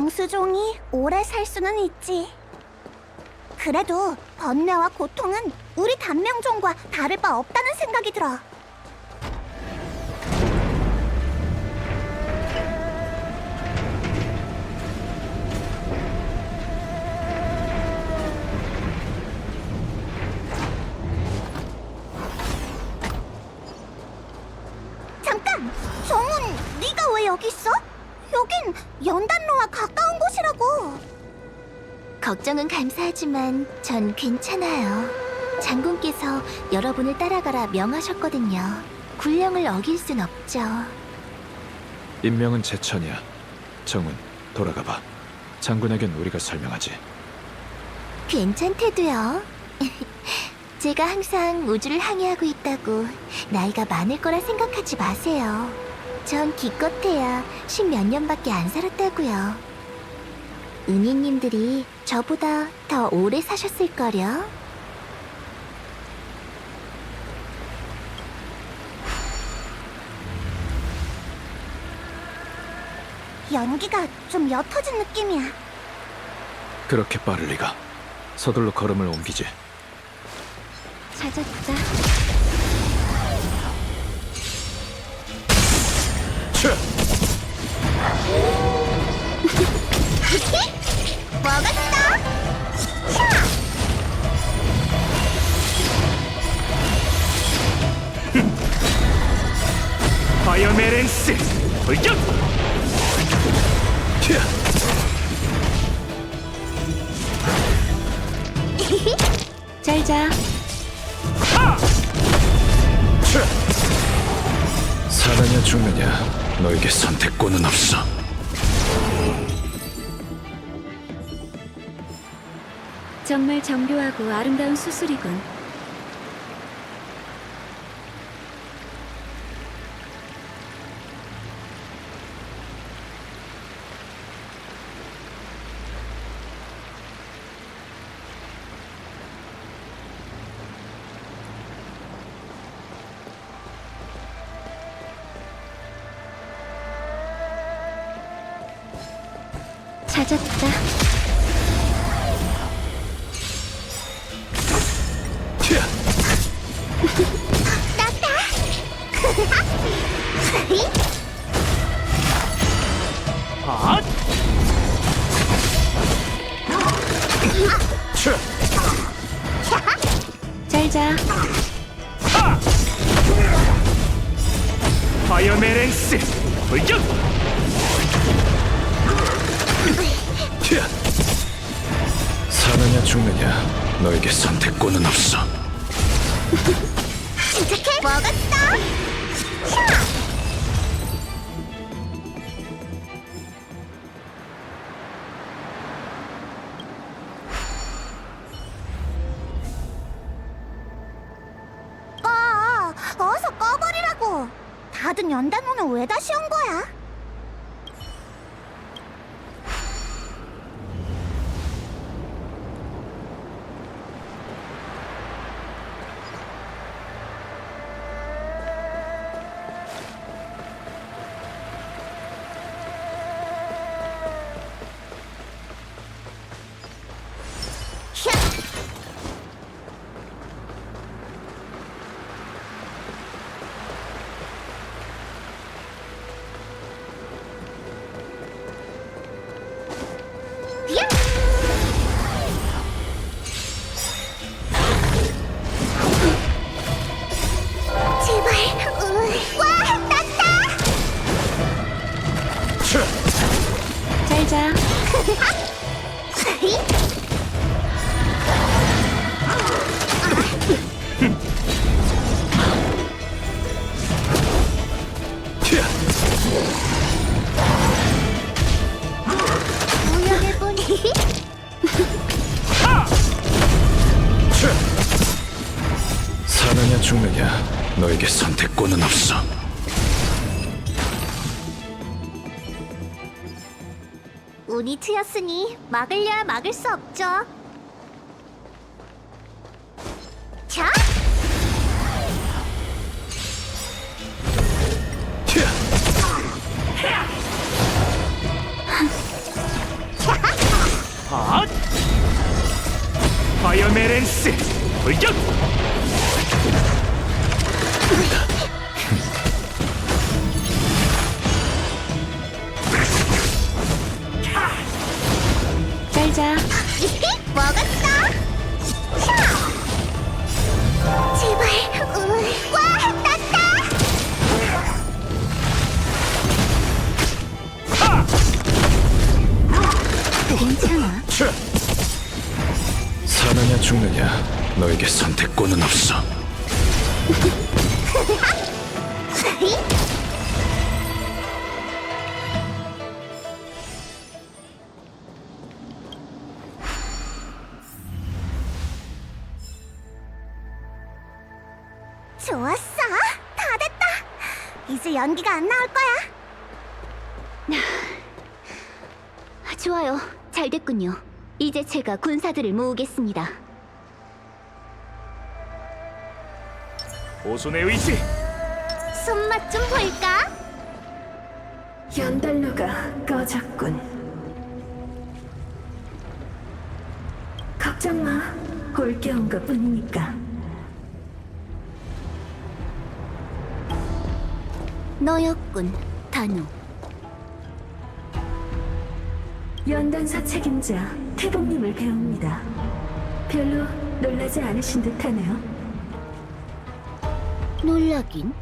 장수종이 오래 살 수는 있지. 그래도 번뇌와 고통은 우리 단명종과 다를 바 없다는 생각이 들어. 하지만 전 괜찮아요. 장군께서 여러분을 따라가라 명하셨거든요. 군령을 어길 순 없죠. 인명은 제천이야. 정훈, 돌아가 봐. 장군에겐 우리가 설명하지. 괜찮대도요. 제가 항상 우주를 항해하고 있다고 나이가 많을 거라 생각하지 마세요. 전 기껏해야 십몇 년밖에 안 살았다고요. 은희님들이 저보다 더 오래 사셨을걸요? 연기가 좀 옅어진 느낌이야. 그렇게 빠를 리가. 서둘러 걸음을 옮기지. 찾았다. 정교하고 아름다운 수술이군. 찾았다. 너에게 선택권은 없어. 침착해. 먹었어. 샤! 꺼. 어서 꺼버리라고. 다든 연단문은 왜 다시 온 거야? 운이 트였으니 막으려야 막을 수 없죠. 사느냐 죽느냐 너에게 선택권은 없어. 좋았어. 다 됐다. 이제 연기가 안 나올 거야. 좋아요. 잘 됐군요. 이제 제가 군사들을 모으겠습니다. 오손의 의지! 손맛 좀 볼까? 연달로가 꺼졌군. 걱정 마. 올게 온 것 뿐이니까. 너였군, 단우. 연단사 책임자 태봉님을 배웁니다. 별로 놀라지 않으신 듯하네요. 놀라긴.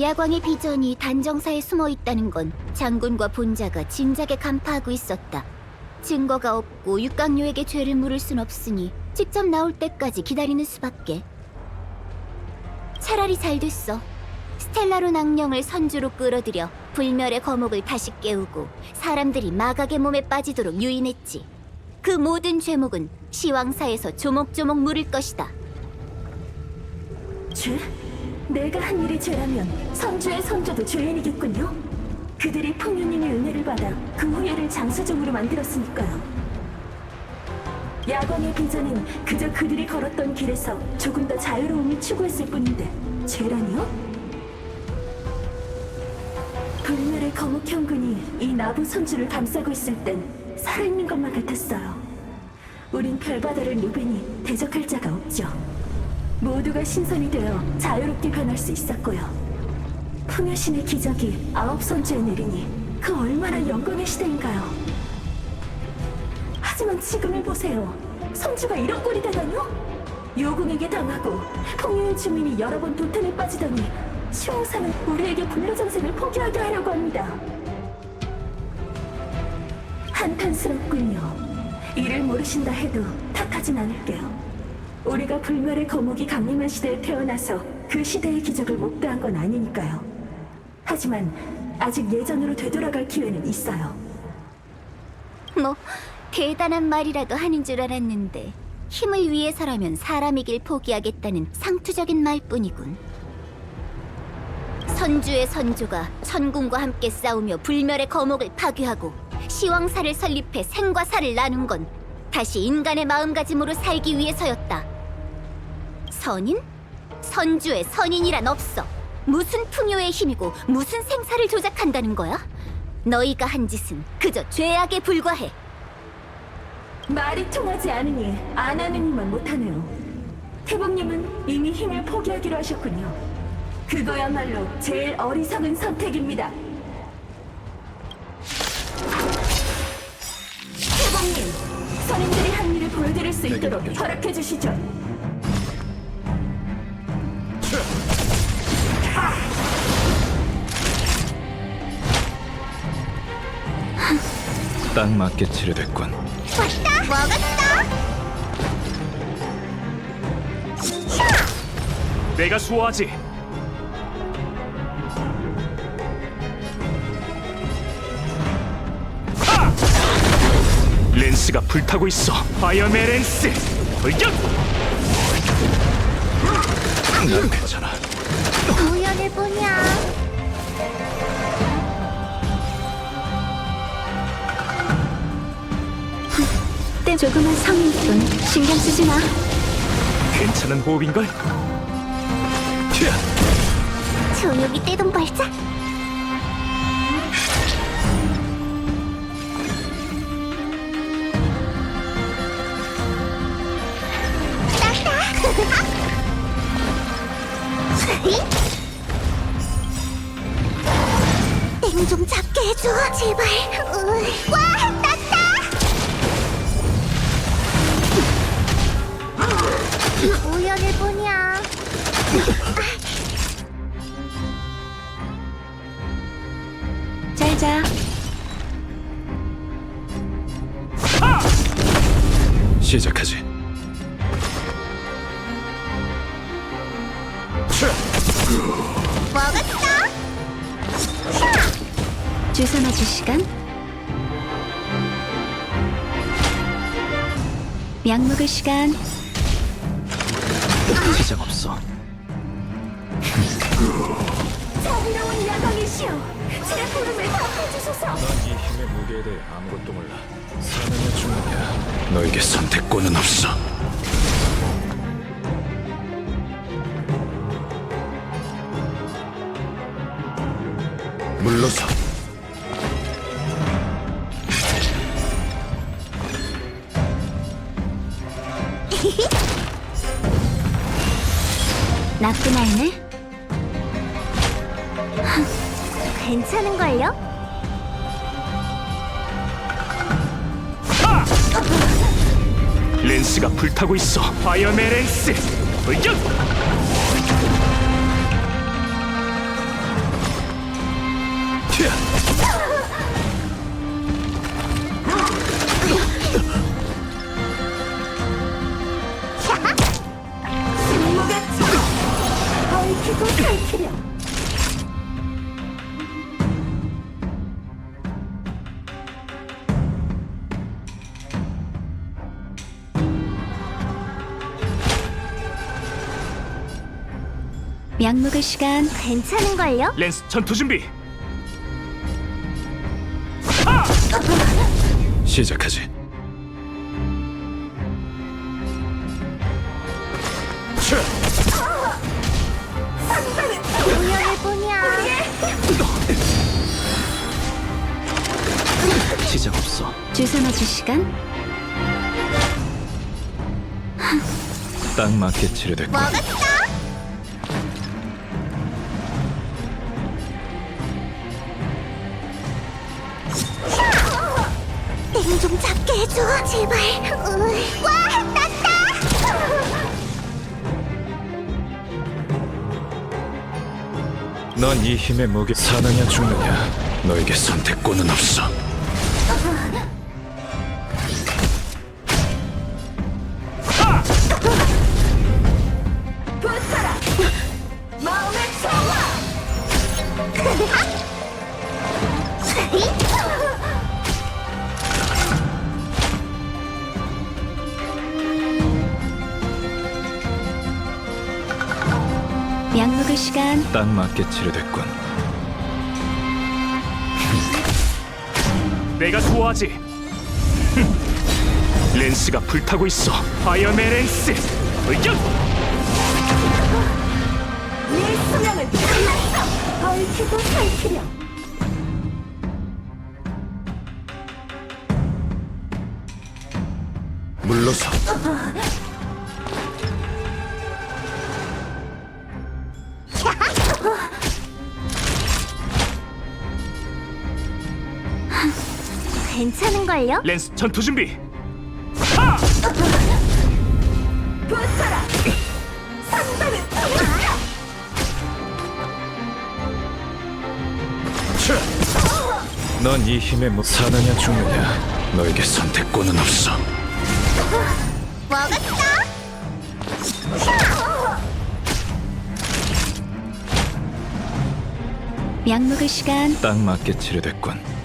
야광의 비전이 단정사에 숨어 있다는 건 장군과 본자가 진작에 간파하고 있었다. 증거가 없고 육강료에게 죄를 물을 순 없으니 직접 나올 때까지 기다리는 수밖에. 차라리 잘 됐어. 스텔라로 낭령을 선주로 끌어들여 불멸의 거목을 다시 깨우고 사람들이 마각의 몸에 빠지도록 유인했지. 그 모든 죄목은 시왕사에서 조목조목 물을 것이다. 죄? 내가 한 일이 죄라면 선주의 선조도 죄인이겠군요. 그들이 풍류님의 은혜를 받아 그 후예를 장수종으로 만들었으니까요. 야광의 비전은 그저 그들이 걸었던 길에서 조금 더 자유로움을 추구했을 뿐인데 죄라니요? 불멸의 거목 형군이 이 나부 선주를 감싸고 있을 땐 살아있는 것만 같았어요. 우린 별바다를 누비니 대적할 자가 없죠. 모두가 신선이 되어 자유롭게 변할 수 있었고요. 풍요신의 기적이 아홉 선주에 내리니 그 얼마나 영광의 시대인가요? 하지만 지금을 보세요. 선주가 이런 꼴이 되다뇨? 요궁에게 당하고 풍요의 주민이 여러 번 도탄에 빠지더니 시황사는 우리에게 불로장생을 포기하게 하려고 합니다. 한탄스럽군요. 이를 모르신다 해도 탓하진 않을게요. 우리가 불멸의 거목이 강림한 시대에 태어나서 그 시대의 기적을 목도한 건 아니니까요. 하지만 아직 예전으로 되돌아갈 기회는 있어요. 뭐 대단한 말이라도 하는 줄 알았는데 힘을 위해서라면 사람이길 포기하겠다는 상투적인 말뿐이군. 선주의 선조가 천군과 함께 싸우며 불멸의 거목을 파괴하고 시왕사를 설립해 생과 사를 나눈 건 다시 인간의 마음가짐으로 살기 위해서였다. 선인? 선주의 선인이란 없어. 무슨 풍요의 힘이고 무슨 생사를 조작한다는 거야? 너희가 한 짓은 그저 죄악에 불과해. 말이 통하지 않으니 안 하는 일만 못하네요. 태봉님은 이미 힘을 포기하기로 하셨군요. 그거야말로 제일 어리석은 선택입니다. 태봉님, 선인들이 한 일을 보여드릴 수 있도록 허락해 주시죠. 딱 맞게 치료됐군. 왔다. 먹었어. 내가 수호하지! 렌스가 불타고 있어! 파이어맨 렌스! 돌격! 난 괜찮아. 우연을 보냐? 때 조그만 성인뿐 신경 쓰지 마. 괜찮은 호흡인걸? 튀어! 조용히 떼돈 벌자. 땡좀 잡게 해줘 제발 으. 와 났다 우연일 뿐이야 시간. 지장 없어. 자비로운 야광이시여, 제 부름을 답해주소서. 넌이 힘의 무게에 대해 아무것도 몰라. 사느냐 죽느냐. 너에게 선택권은 없어. 물러서. 나쁜 아이네. 괜찮은걸요? 렌스가 불타고 있어. 파이어메렌스 돌격! 얽히 약 먹을 시간. 괜찮은걸요? 렌스 전투 준비. 시작하지. 우연일 뿐이야 지장 없어. 주사 맞을 시간. 딱 맞게 치료됐고. 먹었어 땡좀 잡게 해줘 제발 으. 와 났다 넌 이 힘의 무게 사느냐 죽느냐. 너에게 선택권은 없어. 딱 맞게 치료됐군. 내가 좋아하지. 흠. 렌스가 불타고 있어. 파이어메렌스 돌격! 내 수명을 끝났어. 얽히고 살피려. 물러서. 괜찮은걸요? 렌스 전투 준비. 붙어라. 상대는 넌이 힘의 무 사느냐 죽느냐. 너에게 선택권은 없어. 먹었어 약 먹을 시간. 딱 맞게 치료됐군.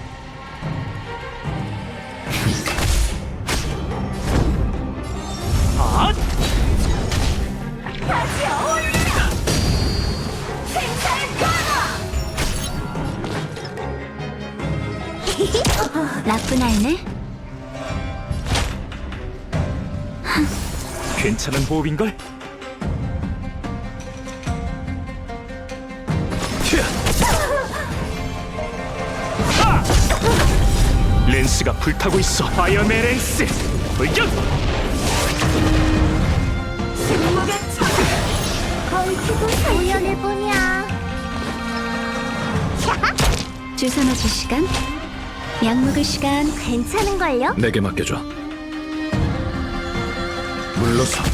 괜찮은 호흡인걸? 렌스가 불타고 있어. 침묵의 차. 얽히고 살피려. 연애 뿐이야. 주소 넣어줄 시간? 약 먹을 시간? 괜찮은걸요? 내게 맡겨줘. 물러서.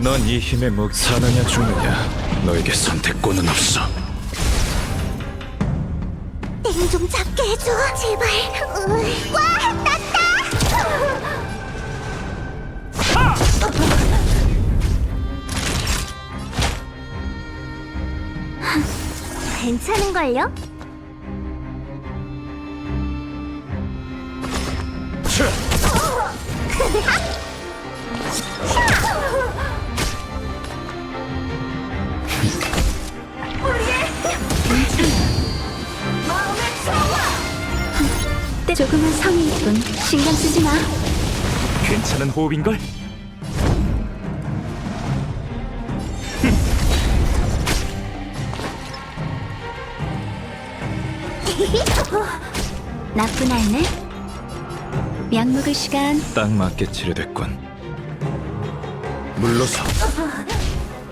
넌 이 힘의 목 사느냐 죽느냐. 너에게 선택권은 없어. 땡 좀 잡게 해줘, 제발. 으, 와, 났다! 괜찮은걸요? 조금은 성의 있군. 신경 쓰지 마. 괜찮은 호흡인걸? 나쁜 알네. 약 먹을 시간? 딱 맞게 치료됐군. 물러서.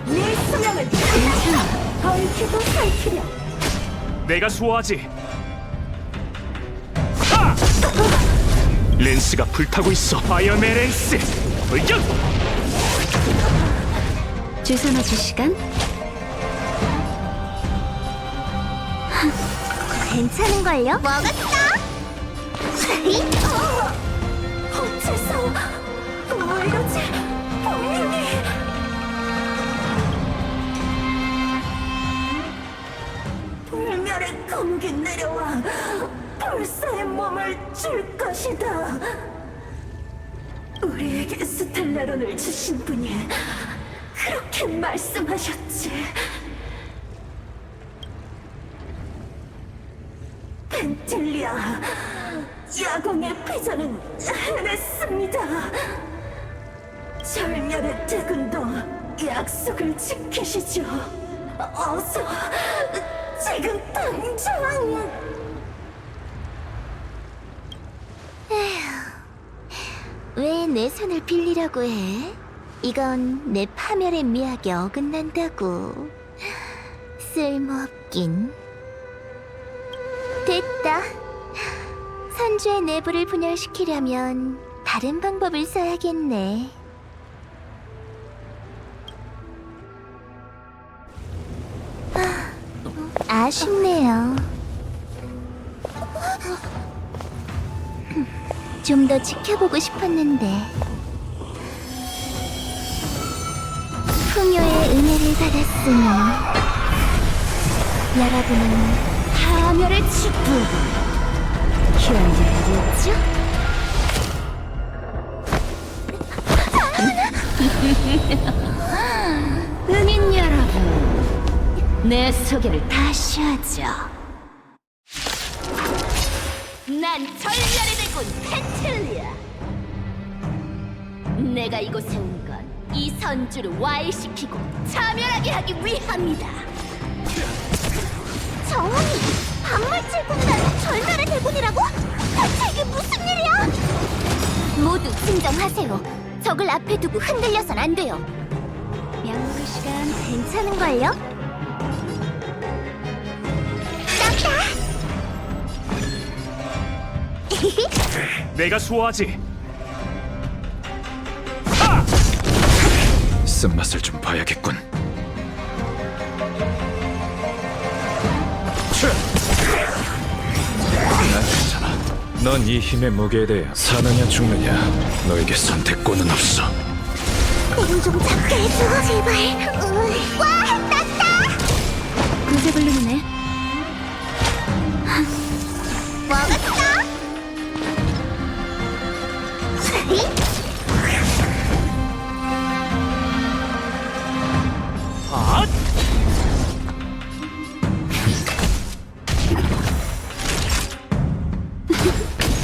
네 수명을 괜찮아. 얽히고 살피려. 내가 수호하지. 렌스가 불타고 있어. 아이언맨 렌스. 돌격! 주소 넣어줄 시간? 괜찮은걸요? 먹었어! 어째서 뭐 이러지? 분명히 불멸의 검기 내려와 불사의 몸을 줄 것이다. 우리에게 스텔라론을 주신 분이 그렇게 말씀하셨지. 펜틸리아, 야광의 피자는 해냈습니다. 절멸의 대군도 약속을 지키시죠. 어서 지금 당장. 왜 내 손을 빌리려고 해? 이건 내 파멸의 미학에 어긋난다고. 쓸모없긴. 됐다. 선주의 내부를 분열시키려면 다른 방법을 써야겠네. 아, 아쉽네요. 좀 더 지켜보고 싶었는데 풍요의 은혜를 받았으니 여러분은 파멸의 축복을 견뎌야겠죠? 은인 여러분, 내 소개를 다시 하죠. 난 절멸의 대군 펜틀리아. 내가 이곳에 온 건 이 선주를 와해시키고 자멸하게 하기 위함이다. 정원이 반말칠 군단 절멸의 대군이라고? 대체 이게 무슨 일이야? 모두 진정하세요. 적을 앞에 두고 흔들려선 안 돼요. 약 먹을 시간 괜찮은걸요? 내가 수호하지. 하! 쓴맛을 좀 봐야겠군. 난 괜찮아. 넌 이 힘의 무게에 대해 사느냐 죽느냐. 너에게 선택권은 없어. 땡좀 잡게 해줘 제발 으, 와 났다 구색을 누르네. 먹었어 아!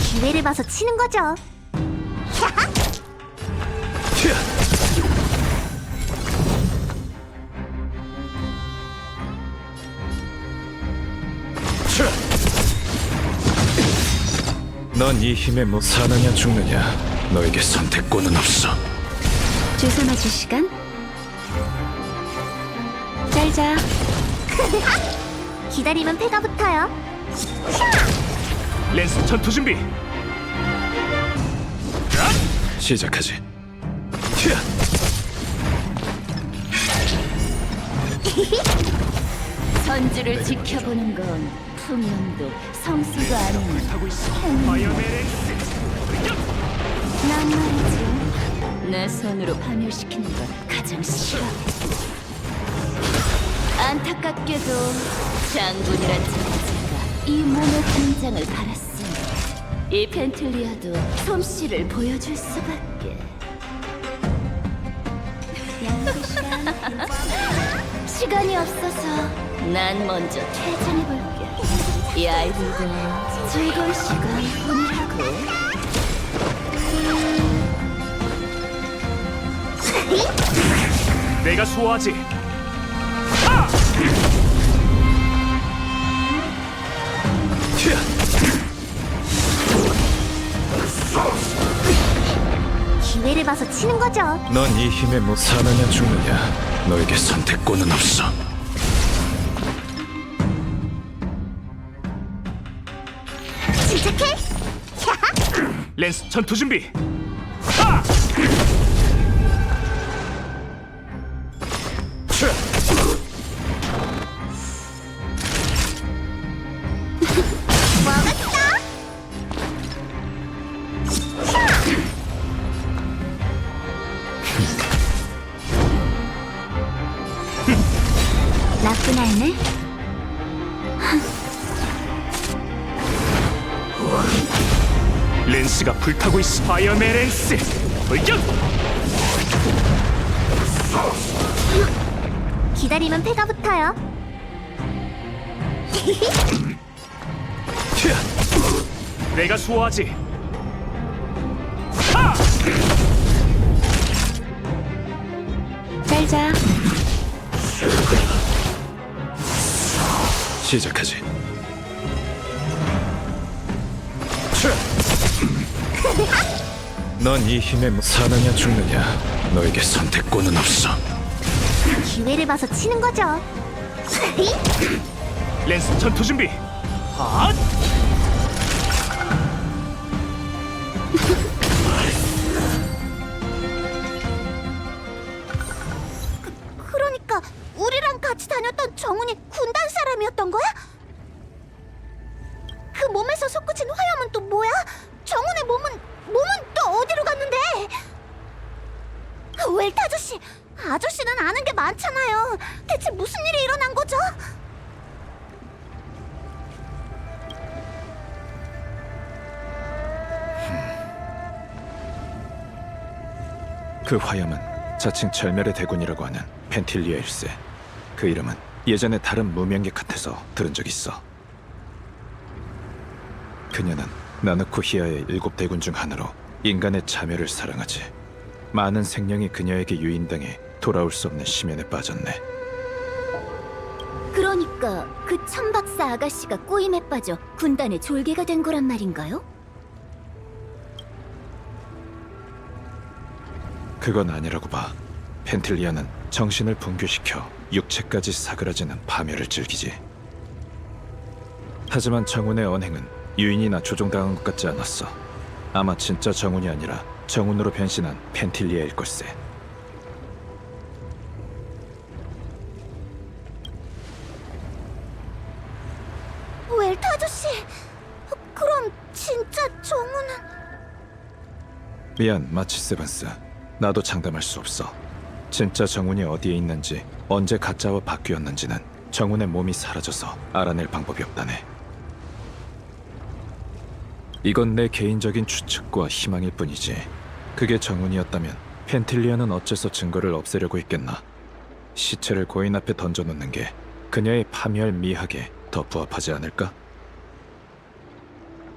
기회를 봐서 치는 거죠 넌 이 힘의 무 사느냐 죽느냐. 너에게 선택권은 없어. 주선아주 시간? 짤자. 기다리면 패가 붙어요. 랜스 전투 준비. 시작하지. 튀어! 선주를 지켜보는 건 풍년도 성수가 아닌 메렌스. 난 말이지. 내 손으로 파멸시키는 걸 가장 싫어. 안타깝게도 장군이란 자체가 이 몸의 긴장을 갈았으니 이 펜틀리아도 솜씨를 보여줄 수밖에. 시간. 시간이 없어서 난 먼저 퇴장해볼게. 이 아이들도 즐거울 시간뿐이라고. 내가 수호하지. 튀어! 기회를 봐서 치는 거죠. 넌 이 힘에 못 사느냐 죽느냐 너에게 선택권은 없어 침착해. 랜스 전투 준비. 파이어 메렌스. 돌격. 기다리면 패가 붙어요. 튀어! 내가 수호하지. 짤자. 시작하지. 넌 이 힘에 못 사느냐 죽느냐 너에게 선택권은 없어 기회를 봐서 치는 거죠. 랜스 전투 준비. 아! 그 화염은 자칭 절멸의 대군이라고 하는 펜틸리아 일세. 그 이름은 예전에 다른 무명객 같아서 들은 적 있어. 그녀는 나누쿠히아의 일곱 대군 중 하나로 인간의 자멸을 사랑하지 많은 생명이 그녀에게 유인당해 돌아올 수 없는 심연에 빠졌네. 그러니까 그 천박사 아가씨가 꼬임에 빠져 군단의 졸개가 된 거란 말인가요? 그건 아니라고 봐. 펜틀리아는 정신을 붕괴시켜 육체까지 사그라지는 파멸을 즐기지. 하지만 정운의 언행은 유인이나 조종당한 것 같지 않았어. 아마 진짜 정운이 아니라 정운으로 변신한 펜틸리아일 걸세. 웰트 아저씨, 그럼 진짜 정훈은 미안, 마치 세븐스. 나도 장담할 수 없어. 진짜 정운이 어디에 있는지, 언제 가짜와 바뀌었는지는 정운의 몸이 사라져서 알아낼 방법이 없다네. 이건 내 개인적인 추측과 희망일 뿐이지. 그게 정운이었다면 펜틸리아는 어째서 증거를 없애려고 했겠나? 시체를 고인 앞에 던져놓는 게 그녀의 파멸 미학에 더 부합하지 않을까?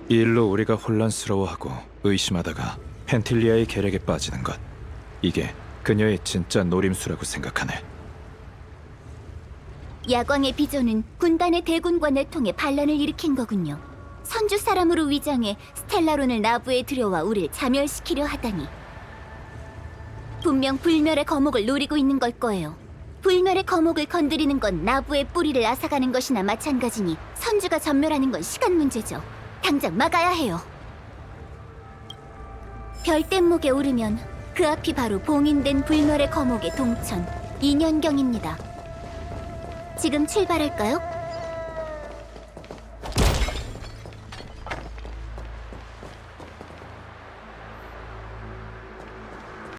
이 일로 우리가 혼란스러워하고 의심하다가 펜틸리아의 계략에 빠지는 것. 이게 그녀의 진짜 노림수라고 생각하네. 야광의 비조는 군단의 대군과 내통에 반란을 일으킨 거군요. 선주 사람으로 위장해 스텔라론을 나부에 들여와 우릴 자멸시키려 하다니. 분명 불멸의 거목을 노리고 있는 걸 거예요. 불멸의 거목을 건드리는 건 나부의 뿌리를 앗아가는 것이나 마찬가지니 선주가 전멸하는 건 시간 문제죠. 당장 막아야 해요. 별뗏목에 오르면 그 앞이 바로 봉인된 불멸의 거목의 동천, 인연경입니다. 지금 출발할까요?